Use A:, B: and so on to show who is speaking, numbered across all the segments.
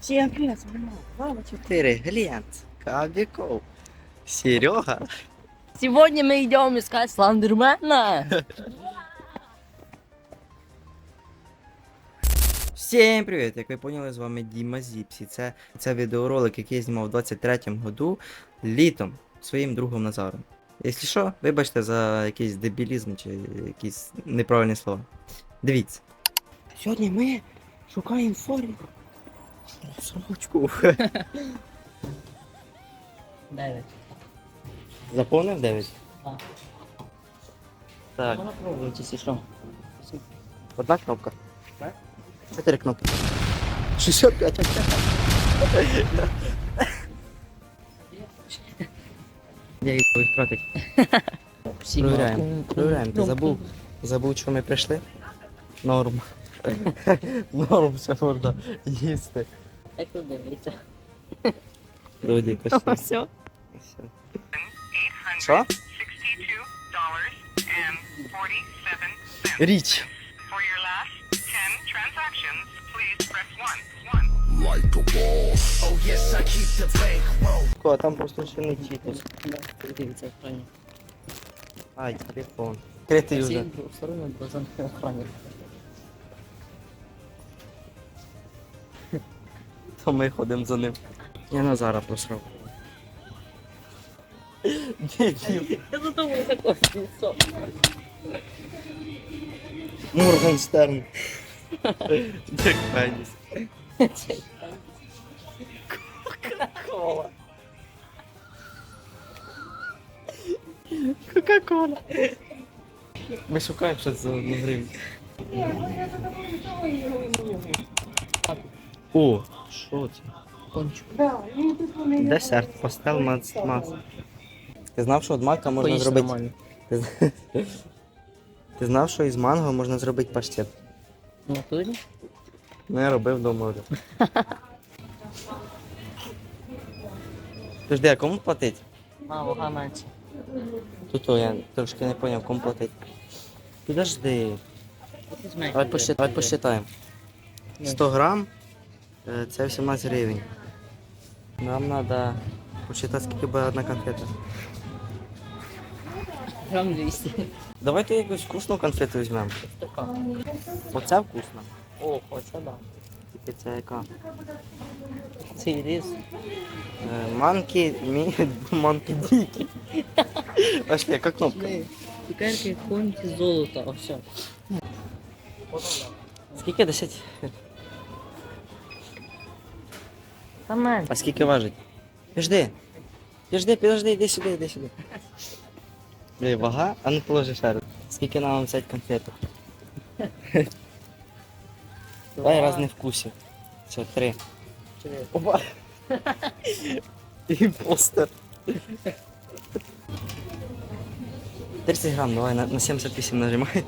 A: Всем привет, с вами Мама 4, Глент, Кобяков, Серега.
B: Сегодня мы идем искать Сландермена.
A: Всім привіт! Як ви поняли, з вами Діма Зіпсі. Це, це відеоролик, який я знімав у 23-му году літом своїм другом Назаром. Якщо що, вибачте за якийсь дебілізм чи якісь неправильні слова. Дивіться. Сьогодні ми шукаємо форі. Сорочку.
B: Девять.
A: Заповнив 9?
B: Так.
A: Так.
B: Можно пробовать, если что.
A: Одна кнопка.
B: Так.
A: Чотири кнопки. 65 Я їх втратить. Провіряємо. Провіряємо. Ти забув. Забув, що ми прийшли? Норм. Норм, все можна їсти.
B: Як ви дивіться?
A: Люди,
B: Все.
A: Все. Що?
C: $62.47.
A: Річ.
C: For your last 10 transactions, please press 1. 1.
A: А там просто ще не читать.
B: Дивіться, охранник.
A: Ай, телефон. Критий
B: Всі
A: вже.
B: в другу сторону должен охранник.
A: То ми ходимо за ним. Я Назара просрав. Дебіл.
B: Я задумав такое лицо.
A: Моргенстерн. Джек Пеніс. Кока-кола. Кока-кола. Ми шукаємо щось за одну гривню. О, що це?
B: Кончик.
A: Десерт, пастел, мас. Ти знав, що від мака можна
B: Поїсть
A: зробити.
B: нормально.
A: Ти, знав, що із манго можна зробити паштет?
B: Ну, тут?
A: Ну, я робив вдома вже. Подожди, а кому платить?
B: А, вага.
A: Тут о, я трошки не зрозумів, кому платить. Підожди. Давай, посчитаємо. 100 грам це 18 гривень. Нам треба посчитати, скільки буде одна конфета.
B: Грам 200.
A: Давайте якусь вкусну конфету візьмемо.
B: Така.
A: Оця вкусна.
B: О, оце да.
A: Тільки це яка?
B: Цей різ.
A: Е, Манки, мі... манки дікі. Аж яка кнопка?
B: Цукерки, конті, золото, о, все.
A: Скільки 10?
B: Та менше.
A: А скільки важить? Підожди. Підожди, підожди, іди сюди, іди сюди. Диви, вага, а ну положи ще раз. Скільки нам взяти конфеток? Давай раз не вкусів. Все, три. Опа. Імпостер. 30 грам, давай на, на 78 нажимай.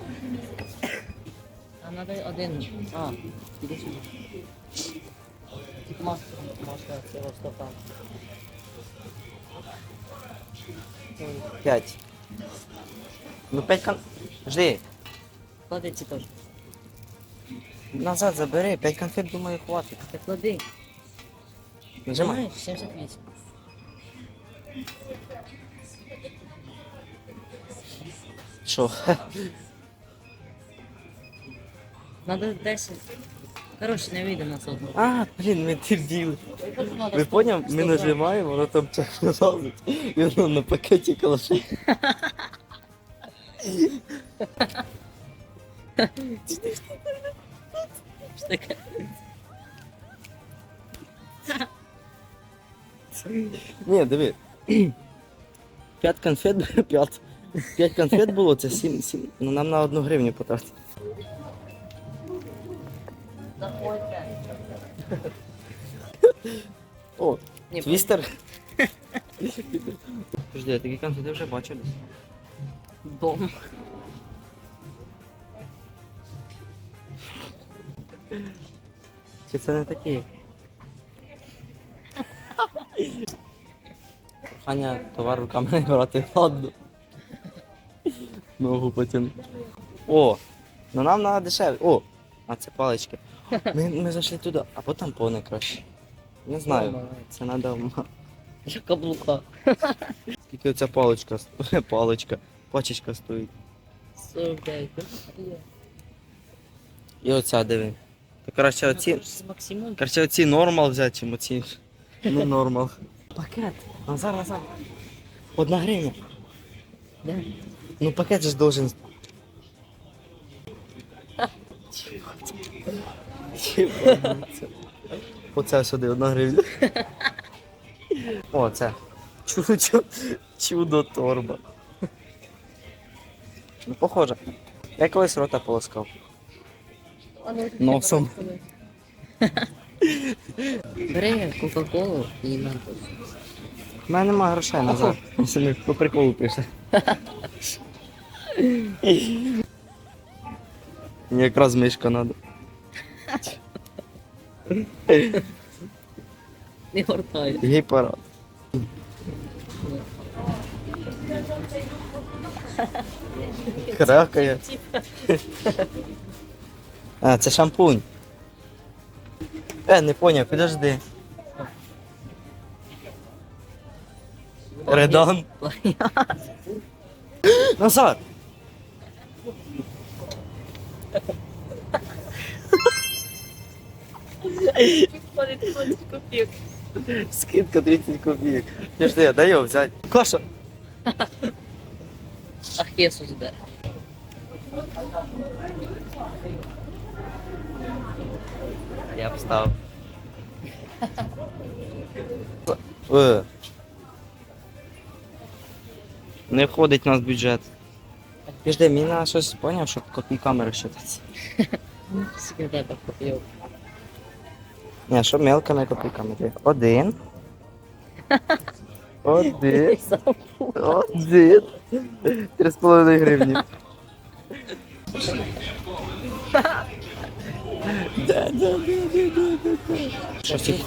B: А надо один. А, іди сюди. Тільки маску,
A: 5. Ну 5 кон... Жди.
B: Клади ці теж.
A: Назад забери, 5 конфет, думаю, хватить.
B: Так клади.
A: Нажимай.
B: Знаєш, 78.
A: Що?
B: Надо 10. Коротше, не вийде на сотню.
A: А, блін, ми дебіли. Ви поняв? Ми нажимаємо, воно там чек залазить, і воно на пакеті калашить.
B: Що таке?
A: Ні, диви. 5 конфет, 5. 5 конфет було, це 7, 7. Ну нам на одну гривню потратити.
B: Заходьте.
A: О,
B: Ні,
A: твістер. Подожди, я такі конфети вже бачив.
B: Дом.
A: Чи це не такі? Ханя товар руками не брати, ладно. Ногу потягну. О, ну нам треба дешевле. О, а це палички. Ми, ми зайшли туди, а потім пони краще. Не знаю. Це треба.
B: Я каблука.
A: Скільки оця паличка, ст- паличка, пачечка стоїть.
B: 49.
A: І оця диви. То краще оці.
B: Максимом.
A: Оці нормал взяти, чим оці не нормал. Пакет. Назар, Назар. Одна гривня.
B: Де?
A: Ну пакет же должен. Оце сюди, одна гривня. О, це. Чудо, чудо торба. Ну, похоже. Я колись рота полоскав. Носом.
B: Бери Кока-Колу і Ментос.
A: У мене немає грошей назад. Якщо ми по приколу пише. Мені якраз мишка надо.
B: Не гортаю.
A: Їй пора. Кракає. А, це шампунь. Е, не поняв, підожди. Редан. Назад. Скидка 30 копійок. Подожди, дай його взяти. Коша.
B: Ах, Єсус де.
A: Я встав. Е. Не входить у нас бюджет. Підожди, мені на щось поняв, щоб копійками розчитатися.
B: Тебе купив?
A: Ні, що мелкими копійками. Ти. Один. Один. Один. Три з половиною гривні. Да, да, да, да, да, да. Що ці?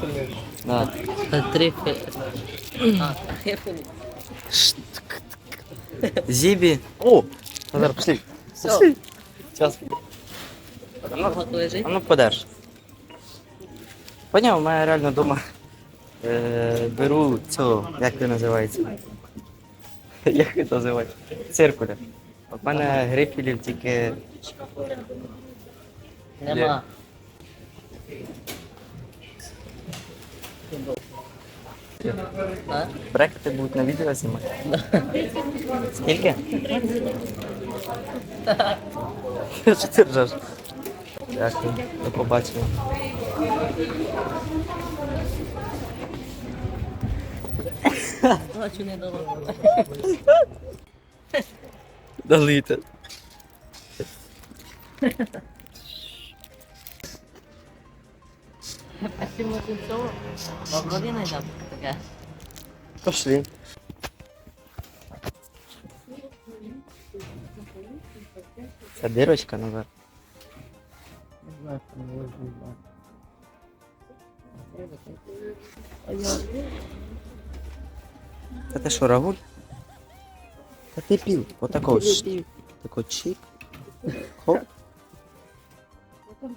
A: Да.
B: Три.
A: Зібі. О! Назар, пошли.
B: Все,
A: Сейчас. А ну подерж. Поняв, у мене реально вдома е, беру цього, як це називається? Як це називається? Циркуля. У мене грифелів тільки.
B: Нема.
A: Брекети будуть на відео знімати. Скільки? Що ти ржеш? Дякую. До побачення.
B: Бачу, не дало.
A: Далите.
B: А ти може цього? Погоди не таке.
A: Пошли. Це дирочка наверх.
B: Не знаю, що не можна.
A: Та ти що, рагуль? Та ти пів. Отакого ж. Тако чик. Хоп.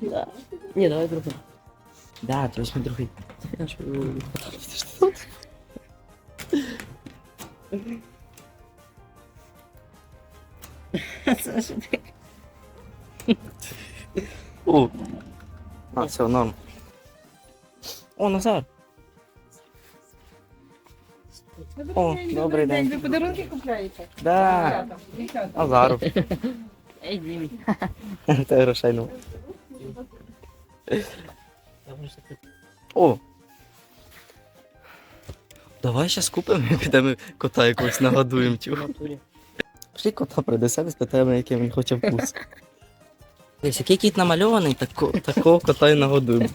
B: Да. Ні, давай другу.
A: Да, ти візьми другий.
B: Це ж ти.
A: О. А, все, норм. О, Назар. О, добрий день.
D: Ви подарунки купляєте?
A: Да. Назару.
B: Ей, Дімі.
A: Та грошей ну. О. Давай зараз купимо і підемо кота якогось нагодуємо. Пішли кота принесемо, спитаємо, який він хоче вкус. Десь, який кіт намальований, тако, такого кота і нагодуємо.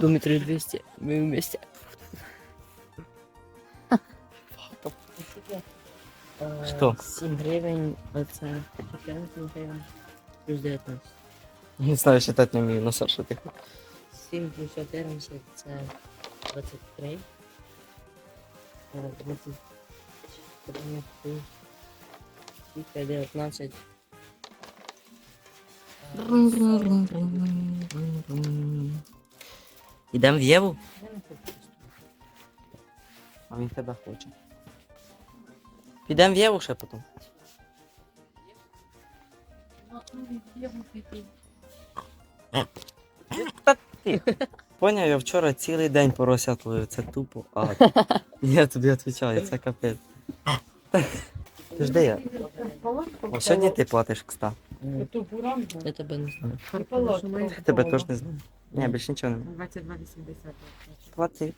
B: Дмитрий 200. Мы вместе.
A: Що?
B: 7 гривень, оце 15 гривень. Плюс 19.
A: Не знаю, считати не вмію, ну Саша, ти.
B: 7 плюс 14 це 23. Зараз, 20. 13. Скільки, 19.
A: Ідемо в Єву?
B: Я не хочу.
A: А він тебе хоче. Підемо в Єву ще потім. Та Ти. Поняв, я вчора цілий день поросят ловив, це тупо ад. Я тобі відповідаю, це капець. Ти ж де я? О, сьогодні ти платиш кста.
B: Я тебе не знаю.
A: Я тебе теж не знаю. Ні, більше нічого немає.
D: 22,80.
A: Плати.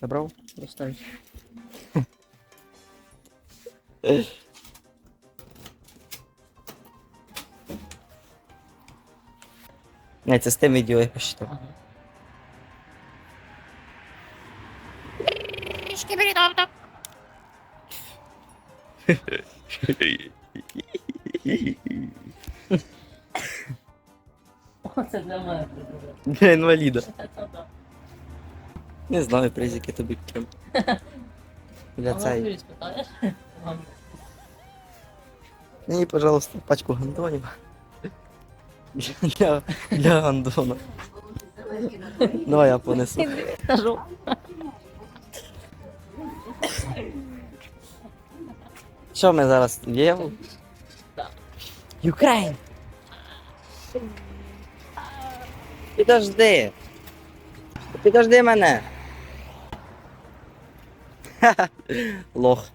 A: Забрав?
B: Розставь.
A: Це з тим відео я посчитав.
B: Ага. Оце для мене.
A: Для інваліда. Не знаю, призики тобі ким. Для цей. Мені, пожалуйста, пачку гандонів. Для, для гандона. Давай я понесу. Що ми зараз?
B: Так.
A: Україн! Підожди! Підожди мене! Ха-ха, Лох.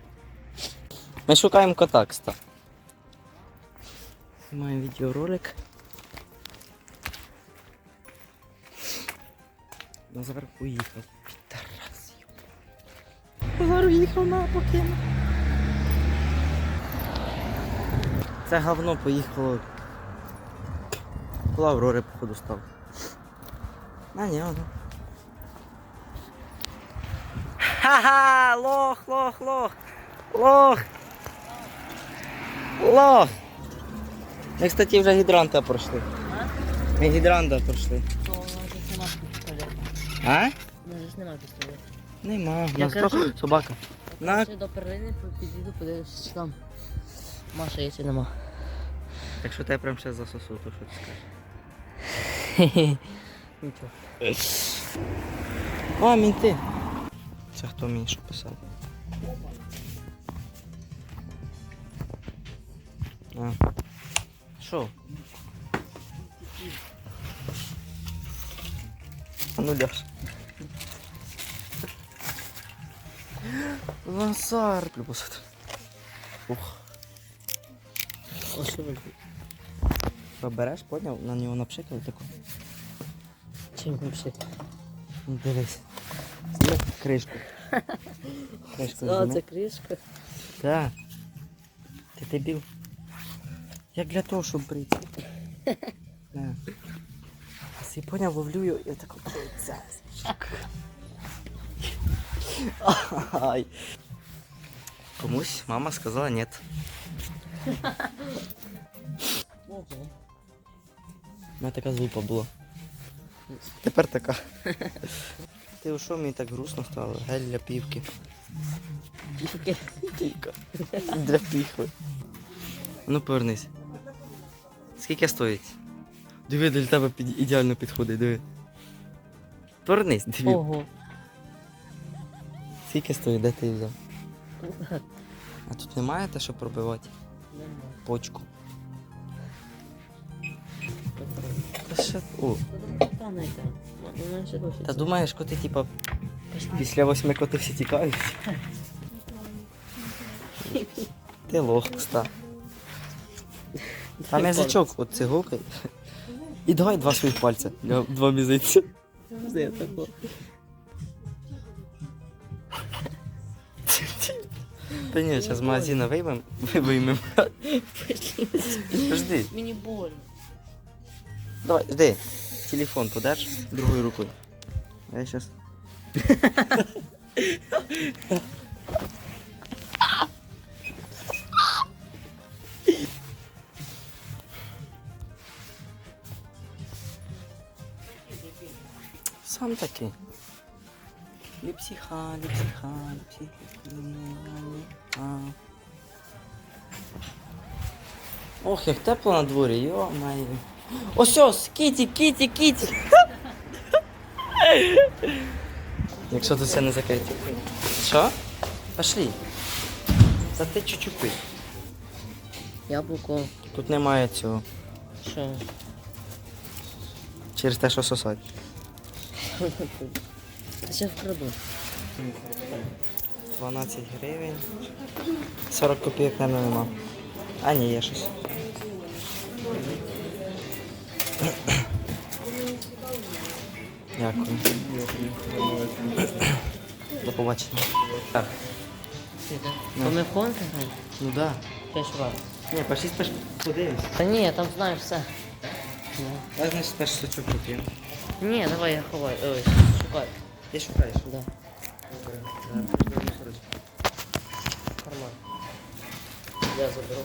A: Ми шукаємо кота, кста. Знімаємо відеоролик. Назар уїхав. Підарас. Назар уїхав на покину. Це говно поїхало. Коло Аврори, походу, став. А, ні, воно. Ха-ха! Лох, лох, лох! Лох! Лох! Ми, кстати, вже гідранта пройшли. Ми гідранта пройшли.
B: У.
A: А?
B: У нас нема пістолета.
A: Нема.
B: Я
A: нас
B: кажу-
A: то- Собака. На.
B: До перлини підійду, подивлюся, чи там. Маша є чи нема.
A: Якщо тебе прям ще засосу, то що ти скажеш?
B: Нічого.
A: О, мінти. Це хто мені що писав? А. Що? А ну ляж. Лазар, плюс. Ух.
B: Ось що ви.
A: Береш, поняв? На нього напшикали таку.
B: Чим вообще?
A: Ну, Дивись. Зніми кришку. Кришку зніми.
B: це кришка.
A: Так. Ти дебіл. Як для того, щоб брити. На. Ти поняв, ловлю його, я так це. Ай. Комусь мама сказала нет. У мене така зупа була. Тепер така. Ти у що мені так грустно стало? Гель для півки.
B: Тільки.
A: Півка. Для піхви. Ну повернись. Скільки стоїть? Диви, для тебе під... ідеально підходить, диви. Повернись, диви.
B: Ого.
A: Скільки стоїть, де ти її взяв? А тут немає те, що пробивати почку. Ще. О,
B: Та
A: думаєш, коти, типа, після восьми коти всі тікають? Ти лох, кста. Там язичок от цигукай. І давай два своїх пальця. Два.
B: Це тако.
A: Та ні, зараз з магазину виймемо, виймемо. Жди,
B: Мені больно.
A: Давай, жди. Телефон подаш другою рукою. А я зараз. Сам такий. Ліпсіха, ліпсіха, ліпсіха. Ох, як тепло на дворі, йо маю. Ось ось, кіті, кіті, кіті. Якщо тут все не закрите. Що? Пошли. Та ти чуть-чуть.
B: Яблуко.
A: Тут немає цього.
B: Що?
A: Через те, що сосать.
B: Ще вкраду.
A: 12 гривень. 40 копійок, наверное, нема. А, ні, є щось. Дякую. До побачення. Так.
B: То ми в конки граємо?
A: Ну да.
B: П'ять раз.
A: Ні, пошли спеш подивимось.
B: Та ні, я там знаю все.
A: Я значить спеш сучок купив.
B: Ні, давай я ховаю. Ой, шукай.
A: Ти шукаєш?
B: Да. Карман. Я заберу.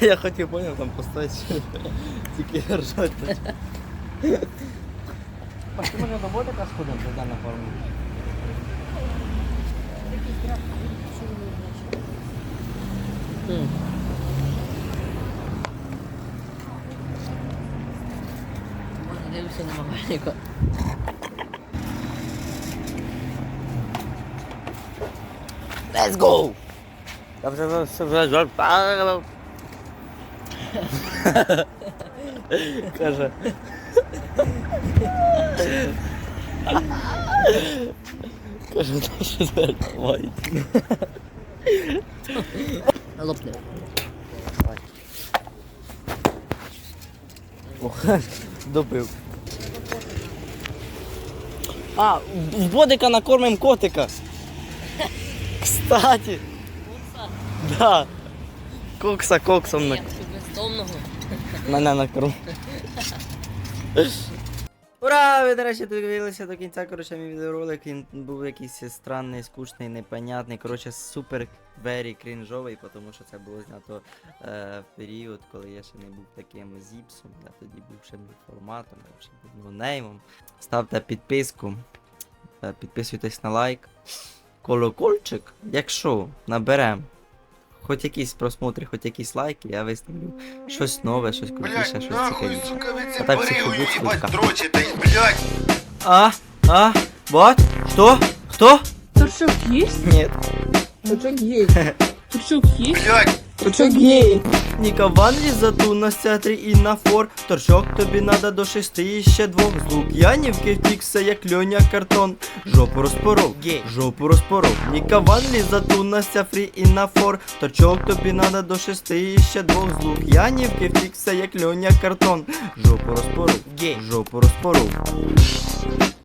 A: Я хотів поняв там поставити, тільки ржать. Паш, ти може до ботика сходимо, туди на форму?
B: Хм. Може, дивлюся на мобильника.
A: Let's go! Я вже вже вже Каже. Каже, ну що це давай. А, в бодика накормим котика. Кстати. Кокса? Да. Кокса коксом на...
B: Ні, на...
A: мене накорм. Ура! Ви, речі, дивилися до кінця. Коротше, мій відеоролик він був якийсь странний, скучний, непонятний. Коротше, супер вері крінжовий, тому що це було знято е, в період, коли я ще не був таким зіпсом. Я тоді був ще форматом, я ще був нонеймом. Ставте підписку, е, підписуйтесь на лайк. Колокольчик, якщо наберем хоч якісь просмотри, хоч якісь лайки, я виставлю щось нове, щось крутіше, щось цікавіше.
D: сука, вы
A: А так всіх любить
D: блять.
A: А? А? Вот? Что? Кто?
E: Торчок есть?
A: Нет.
E: Торчок есть. Торчок есть?
D: Блять,
E: Торчок есть.
A: Ніка Ванлі зату на сятрі і на фор. Торчок тобі надо до шести ще двох. Звук Янівки втікся, як льоня картон. Жопу розпоров, жопу розпоров. Ніка Ванлі зату на сяфрі і на фор. Торчок тобі надо до шести і ще двох. Звук Янівки втікся, як льоня картон. Жопу розпоров, жопу розпоров.